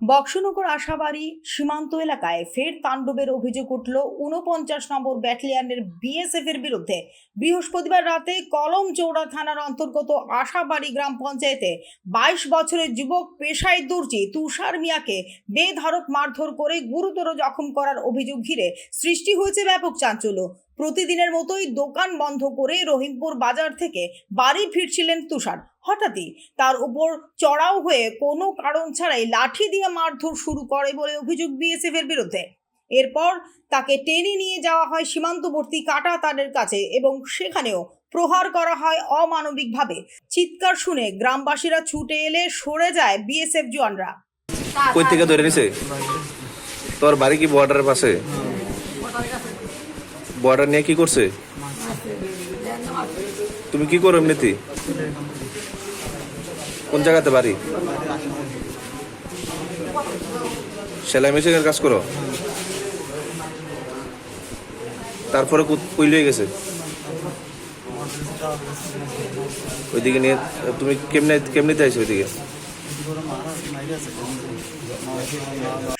বক্সনগর আশাবাড়ি সীমান্ত এলাকায় ফের তাণ্ডবের অভিযোগ উঠল উনপঞ্চাশ নম্বর ব্যাটালিয়নের বিএসএফ এর বিরুদ্ধে। বৃহস্পতিবার রাতে কলম চৌড়া থানার অন্তর্গত আশাবাড়ি গ্রাম পঞ্চায়েতে বাইশ বছরের যুবক পেশায় দর্জি তুষার মিয়াকে বেধড়ক মারধর করে গুরুতর জখম করার অভিযোগ ঘিরে সৃষ্টি হয়েছে ব্যাপক চাঞ্চল্য। প্রতিদিনের মতোই দোকান বন্ধ করে রহিমপুর বাজার থেকে বাড়ি ফিরছিলেন তুষার। হঠাৎই তার উপর চড়াও হয়ে কোনো কারণ ছাড়াই লাঠি দিয়ে মারধর শুরু করে বলে অভিযোগ বিএসএফ এর বিরুদ্ধে। এরপর তাকে টেনে নিয়ে যাওয়া হয় সীমান্তবর্তী কাটা তারের কাছে এবং সেখানেও প্রহার করা হয় অমানবিকভাবে। চিৎকার শুনে গ্রামবাসীরা ছুটে এলে সরে যায় বিএসএফ জওয়ানরা। কই থেকে ধরে নিছে? তোর বাড়ি কি বর্ডারের পাশে? বর্ডার নিয়ে কি করছে? তুমি কি করো এমনিতে কোন জায়গাতে বাড়ি? সেলাই মেশিনের কাজ করো? তারপরে কই লয়ে গেছে? ওইদিকে নিয়ে, তুমি কেমনে, কেমনিতে আইছো ওইদিকে?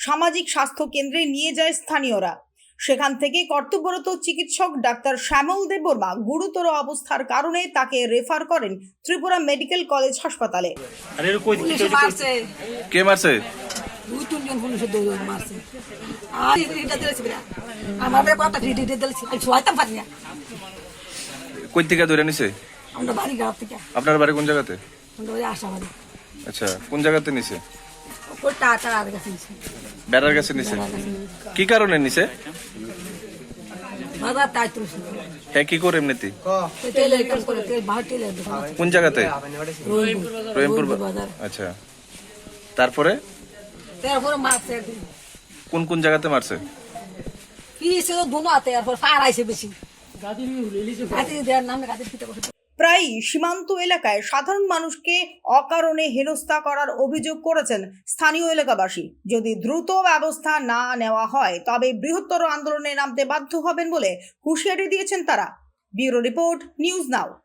সামাজিক স্বাস্থ্য কেন্দ্রে নিয়ে যায় স্থানীয়রা। সেখান থেকে কর্তব্যরত চিকিৎসক ডাক্তার শ্যামল দেববর্মা গুরুতর অবস্থার কারণে তাকে রেফার করেন ত্রিপুরা মেডিকেল কলেজ হাসপাতালে। আরে এর কই পুলিশে মারছে। কে মারছে? দুই তিনজন পুলিশে দৌড় মারছে। আর এটা দিয়েছে বিরা আমাদের ভিডিও দিয়েছে। আমি ছয়তাম পারি না। কই থেকে ধরে নিছে? আমরা বাড়ি গ্রাম থেকে। আপনার বাড়ি কোন জায়গাতে? আমরা ওই আশাবাদী আচ্ছা কোন জায়গাতে নিছে? টাটা আর কাছে নিছে। বেড়ার কাছে নিছে? কি কারণে নিছে? বাবা তাই তুলছে হ্যাঁ কি করে এমনিতে। কোন জায়গাতে? রহিমপুর আচ্ছা। তারপরে? তারপরে কোন কোন জায়গাতে মারছে? কি দুনো হাতে? বেশি। প্রায়ই সীমান্ত এলাকায় সাধারণ মানুষকে অকারণে হেনস্থা করার অভিযোগ করেছেন স্থানীয় এলাকাবাসী। যদি দ্রুত ব্যবস্থা না নেওয়া হয়, তবে বৃহত্তর আন্দোলনে নামতে বাধ্য হবেন বলে হুঁশিয়ারি দিয়েছেন তারা। Bureau report, news now.